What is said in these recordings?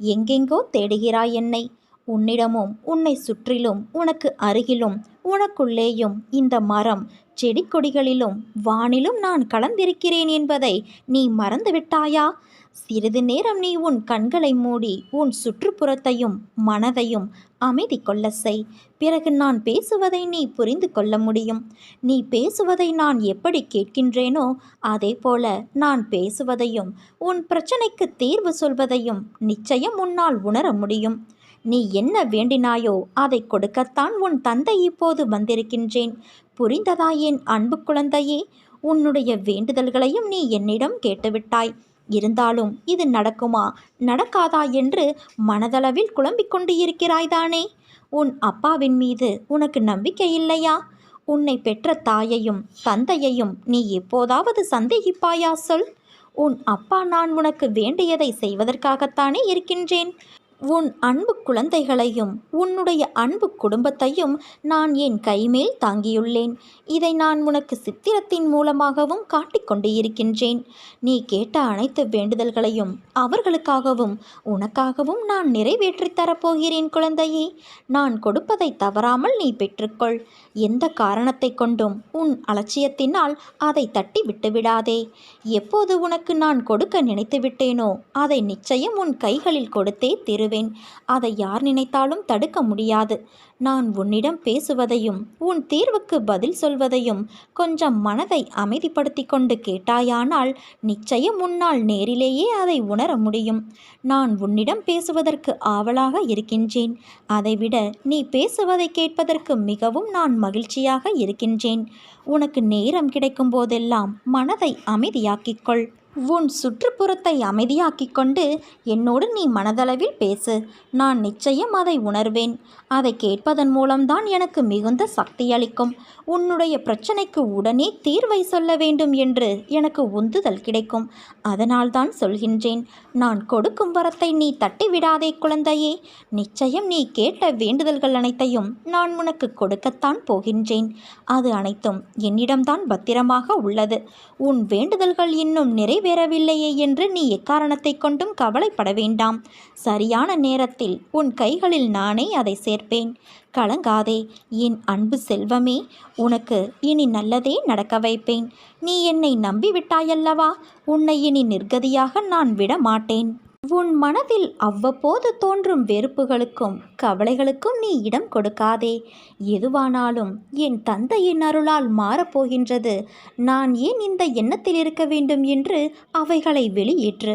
எங்கெங்கோ தேடுகிறாய் என்னை. உன்னிடமும் உன்னை சுற்றிலும் உனக்கு அருகிலும் உனக்குள்ளேயும் இந்த மரம் செடி கொடிகளிலும் வானிலும் நான் கலந்திருக்கிறேன் என்பதை நீ மறந்துவிட்டாயா? சிறிது நேரம் நீ உன் கண்களை மூடி உன் சுற்றுப்புறத்தையும் மனதையும் அமைதி கொள்ள செய். பிறகு நான் பேசுவதை நீ புரிந்து கொள்ள முடியும். நீ பேசுவதை நான் எப்படி கேட்கின்றேனோ அதே போல நான் பேசுவதையும் உன் பிரச்சனைக்கு தீர்வு சொல்வதையும் நிச்சயம் உன்னால் உணர முடியும். நீ என்ன வேண்டினாயோ அதை கொடுக்கத்தான் உன் தந்தை இப்போது வந்திருக்கின்றேன். புரிந்ததா என் அன்பு குழந்தையே? உன்னுடைய வேண்டுதல்களையும் நீ என்னிடம் கேட்டுவிட்டாய். இருந்தாலும் இது நடக்குமா? நடக்காதா என்று மனதளவில் குழம்பிக் கொண்டு இருக்கிறாய்தானே உன் அப்பாவின் மீது உனக்கு நம்பிக்கை இல்லையா? உன்னை பெற்ற தாயையும் தந்தையையும் நீ எப்போதாவது சந்தேகிப்பாயா சொல்? உன் அப்பா நான் உனக்கு வேண்டியதை செய்வதற்காகத்தானே இருக்கின்றேன். உன் அன்பு குழந்தைகளையும் உன்னுடைய அன்பு குடும்பத்தையும் நான் என் கைமேல் தாங்கியுள்ளேன். இதை நான் உனக்கு சித்திரத்தின் மூலமாகவும் காட்டிக்கொண்டு இருக்கின்றேன் நீ கேட்ட அனைத்து வேண்டுதல்களையும் அவர்களுக்காகவும் உனக்காகவும் நான் நிறைவேற்றித் தரப்போகிறேன் குழந்தையே. நான் கொடுப்பதை தவறாமல் நீ பெற்றுக்கொள். எந்த காரணத்தை கொண்டும் உன் அலட்சியத்தினால் அதை தட்டி விட்டுவிடாதே. எப்போது உனக்கு நான் கொடுக்க நினைத்து விட்டேனோ அதை நிச்சயம் உன் கைகளில் கொடுத்தே திரு விடுவேன் அதை யார் நினைத்தாலும் தடுக்க முடியாது. நான் உன்னிடம் பேசுவதையும் உன் தீர்வுக்கு பதில் சொல்வதையும் கொஞ்சம் மனதை அமைதிப்படுத்தி கொண்டு கேட்டாயானால் நிச்சயம் உன்னால் நேரிலேயே அதை உணர முடியும். நான் உன்னிடம் பேசுவதற்கு ஆவலாக இருக்கின்றேன். அதைவிட நீ பேசுவதை கேட்பதற்கு மிகவும் நான் மகிழ்ச்சியாக இருக்கின்றேன். உனக்கு நேரம் கிடைக்கும் போதெல்லாம் மனதை அமைதியாக்கிக்கொள் உன் சுற்றுப்புறத்தை அமைதியாக்கிக் கொண்டு என்னோடு நீ மனதளவில் பேசு. நான் நிச்சயம் அதை உணர்வேன். அதை கேட்பதன் மூலம்தான் எனக்கு மிகுந்த சக்தி அளிக்கும். உன்னுடைய பிரச்சனைக்கு உடனே தீர்வை சொல்ல வேண்டும் என்று எனக்கு உந்துதல் கிடைக்கும். அதனால்தான் சொல்கின்றேன். நான் கொடுக்கும் வரத்தை நீ தட்டிவிடாதே குழந்தையே. நிச்சயம் நீ கேட்ட வேண்டுதல்கள் அனைத்தையும் நான் உனக்கு கொடுக்கத்தான் போகின்றேன். அது அனைத்தும் என்னிடம்தான் பத்திரமாக உள்ளது. உன் வேண்டுதல்கள் இன்னும் நிறைவேறவில்லையே என்று நீ எக்காரணத்தை கொண்டும் கவலைப்பட வேண்டாம். சரியான நேரத்தில் உன் கைகளில் நானே அதை சேர்ப்பேன். கலங்காதே. என் அன்பு செல்வமே உனக்கு இனி நல்லதே நடக்க வைப்பேன். நீ என்னை நம்பிவிட்டாயல்லவா? உன்னை இனி நிர்கதியாக நான் விட மாட்டேன் உன் மனதில் அவ்வப்போது தோன்றும் வெறுப்புகளுக்கும் கவலைகளுக்கும் நீ இடம் கொடுக்காதே. எதுவானாலும் என் தந்தையின் அருளால் மாறப்போகின்றது. நான் ஏன் இந்த எண்ணத்தில் இருக்க வேண்டும் என்று அவைகளை வெளியேற்று.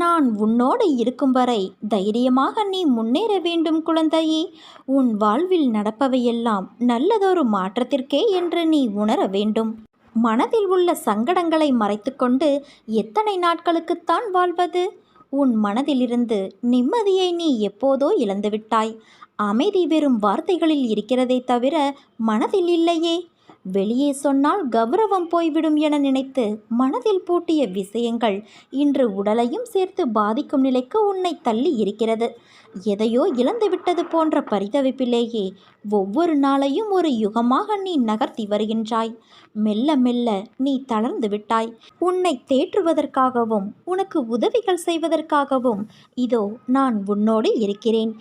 நான் உன்னோடு இருக்கும் வரை தைரியமாக நீ முன்னேற வேண்டும் குழந்தையே. உன் வாழ்வில் நடப்பவையெல்லாம் நல்லதொரு மாற்றத்திற்கே என்று நீ உணர வேண்டும். மனதில் உள்ள சங்கடங்களை மறைத்துக்கொண்டு எத்தனை நாட்களுக்குத்தான் வாழ்வது? உன் மனதிலிருந்து நிம்மதியை நீ எப்போதோ இழந்துவிட்டாய். அமைதி வெறும் வார்த்தைகளில் இருக்கிறதே தவிர மனதில் இல்லையே. வெளியே சொன்னால் கௌரவம் போய்விடும் என நினைத்து மனதில் பூட்டிய விஷயங்கள் இன்று உடலையும் சேர்த்து பாதிக்கும் நிலைக்கு உன்னை தள்ளி இருக்கிறது. எதையோ இழந்துவிட்டது போன்ற பரிதவிப்பிலேயே ஒவ்வொரு நாளையும் ஒரு யுகமாக நீ நகர்த்தி வருகின்றாய். மெல்ல மெல்ல நீ தளர்ந்து விட்டாய். உன்னை தேற்றுவதற்காகவும் உனக்கு உதவிகள் செய்வதற்காகவும் இதோ நான் உன்னோடு இருக்கிறேன்.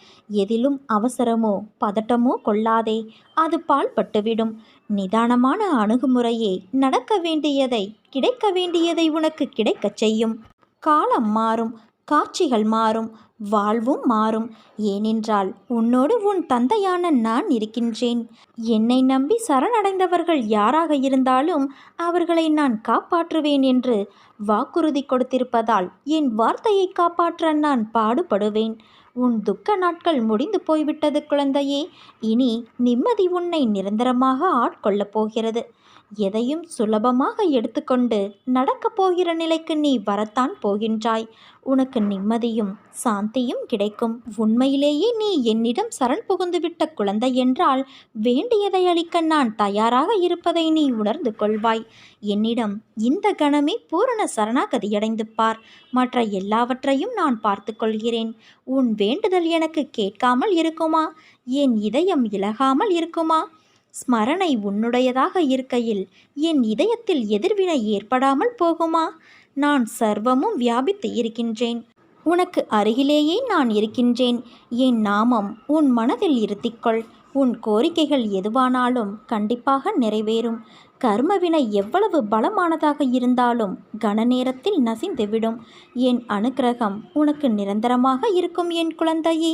எதிலும் அவசரமோ பதட்டமோ கொள்ளாதே. அது பால் பட்டுவிடும் நிதானமான அணுகுமுறையே நடக்க வேண்டியதை கிடைக்க வேண்டியதை உனக்கு கிடைக்கச் செய்யும். காலம் மாறும். காட்சிகள் மாறும் வாழ்வும் மாறும். ஏனென்றால் உன்னோடு உன் தந்தையான நான் இருக்கின்றேன். என்னை நம்பி சரணடைந்தவர்கள் யாராக இருந்தாலும் அவர்களை நான் காப்பாற்றுவேன் என்று வாக்குறுதி கொடுத்திருப்பதால் என் வார்த்தையை காப்பாற்ற நான் பாடுபடுவேன். உன் துக்க நாட்கள் முடிந்து போய்விட்டது குழந்தையே. இனி நிம்மதி உன்னை நிரந்தரமாக ஆட்கொள்ளப் போகிறது. எதையும் சுலபமாக எடுத்துக்கொண்டு நடக்கப் போகிற நிலைக்கு நீ வரத்தான் போகின்றாய். உனக்கு நிம்மதியும் சாந்தியும் கிடைக்கும். உண்மையிலேயே நீ என்னிடம் சரண் புகுந்துவிட்ட குழந்தை என்றால் வேண்டியதை அளிக்க நான் தயாராக இருப்பதை நீ உணர்ந்து கொள்வாய். என்னிடம் இந்த கணமே பூரண சரணாகதியடைந்து பார். மற்ற எல்லாவற்றையும் நான் பார்த்து கொள்கிறேன். உன் வேண்டுதல் எனக்கு கேட்காமல் இருக்குமா? என் இதயம் இலகாமல் இருக்குமா? ஸ்மரணை உன்னுடையதாக இருக்கையில் என் இதயத்தில் எதிர்வினை ஏற்படாமல் போகுமா? நான் சர்வமும் வியாபித்து இருக்கின்றேன். உனக்கு அருகிலேயே நான் இருக்கின்றேன். என் நாமம் உன் மனதில் இருத்திக்கொள். உன் கோரிக்கைகள் எதுவானாலும் கண்டிப்பாக நிறைவேறும். கர்மவினை எவ்வளவு பலமானதாக இருந்தாலும் கன நேரத்தில் நசிந்துவிடும். என் அனுக்கிரகம் உனக்கு நிரந்தரமாக இருக்கும் என் குழந்தையே.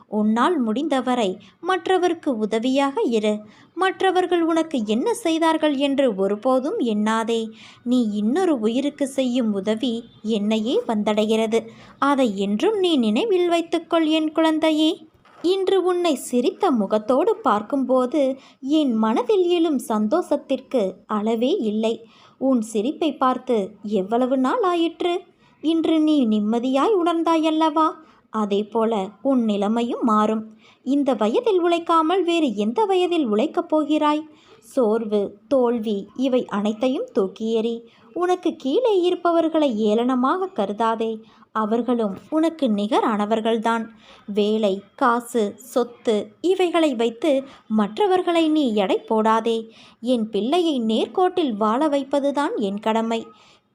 உன்னால் முடிந்தவரை மற்றவருக்கு உதவியாக இரு. மற்றவர்கள் உனக்கு என்ன செய்தார்கள் என்று ஒருபோதும் எண்ணாதே. நீ இன்னொரு உயிருக்கு செய்யும் உதவி என்னையே வந்தடைகிறது. அதை என்றும் நீ நினைவில் வைத்துக்கொள் என் குழந்தையே. இன்று உன்னை சிரித்த முகத்தோடு பார்க்கும்போது என் மனதில் எழும் சந்தோஷத்திற்கு அளவே இல்லை. உன் சிரிப்பை பார்த்து எவ்வளவு நாள் ஆயிற்று? இன்று நீ நிம்மதியாய் உணர்ந்தாயல்லவா? அதே போல உன் நிலைமையும் மாறும். இந்த வயதில் உழைக்காமல் வேறு எந்த வயதில் உழைக்கப் போகிறாய்? சோர்வு தோல்வி இவை அனைத்தையும் தூக்கி எறி உனக்கு கீழே இருப்பவர்களை ஏளனமாக கருதாதே. அவர்களும் உனக்கு நிகரானவர்கள்தான். வேலை காசு சொத்து இவைகளை வைத்து மற்றவர்களை நீ எடை போடாதே. என் பிள்ளையை நேர்கோட்டில் வாழ வைப்பதுதான் என் கடமை.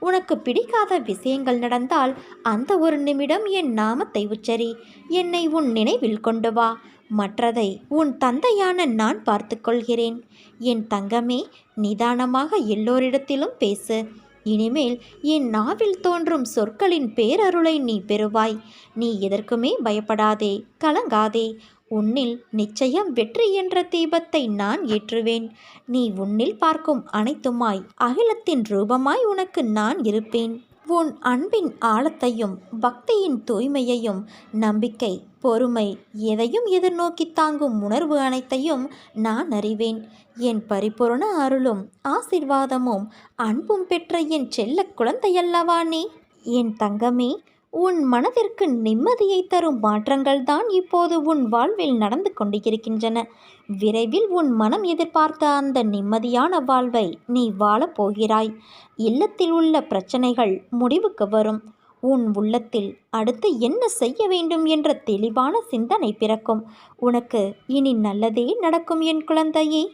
உனக்கு பிடிக்காத விஷயங்கள் நடந்தால் அந்த ஒரு நிமிடம் என் நாமத்தை உச்சரி. என்னை உன் நினைவில் கொண்டு வா. மற்றதை உன் தந்தையான நான் பார்த்து கொள்கிறேன். என் தங்கமே நிதானமாக எல்லோரிடத்திலும் பேசு. இனிமேல் என் நாவில் தோன்றும் சொற்களின் பேரருளை நீ பெறுவாய். நீ எதற்குமே பயப்படாதே கலங்காதே. உன்னில் நிச்சயம் வெற்றி என்ற தீபத்தை நான் ஏற்றுவேன். நீ உன்னில் பார்க்கும் அனைத்துமாய் அகிலத்தின் ரூபமாய் உனக்கு நான் இருப்பேன். உன் அன்பின் ஆழத்தையும் பக்தியின் தூய்மையையும் நம்பிக்கை பொறுமை எதையும் எதிர்நோக்கி தாங்கும் உணர்வு அனைத்தையும் நான் அறிவேன். என் பரிபூரண அருளும் ஆசிர்வாதமும் அன்பும் பெற்ற என் செல்ல குழந்தையல்லவா நீ? என் தங்கமே உன் மனதிற்கு நிம்மதியை தரும் மாற்றங்கள் தான் இப்போது உன் வாழ்வில் நடந்து கொண்டிருக்கின்றன. விரைவில் உன் மனம் எதிர்பார்த்த அந்த நிம்மதியான வாழ்வை நீ வாழப் போகிறாய். இல்லத்தில் உள்ள பிரச்சனைகள் முடிவுக்கு வரும். உன் உள்ளத்தில் அடுத்து என்ன செய்ய வேண்டும் என்ற தெளிவான சிந்தனை பிறக்கும். உனக்கு இனி நல்லதே நடக்கும் என் குழந்தையே.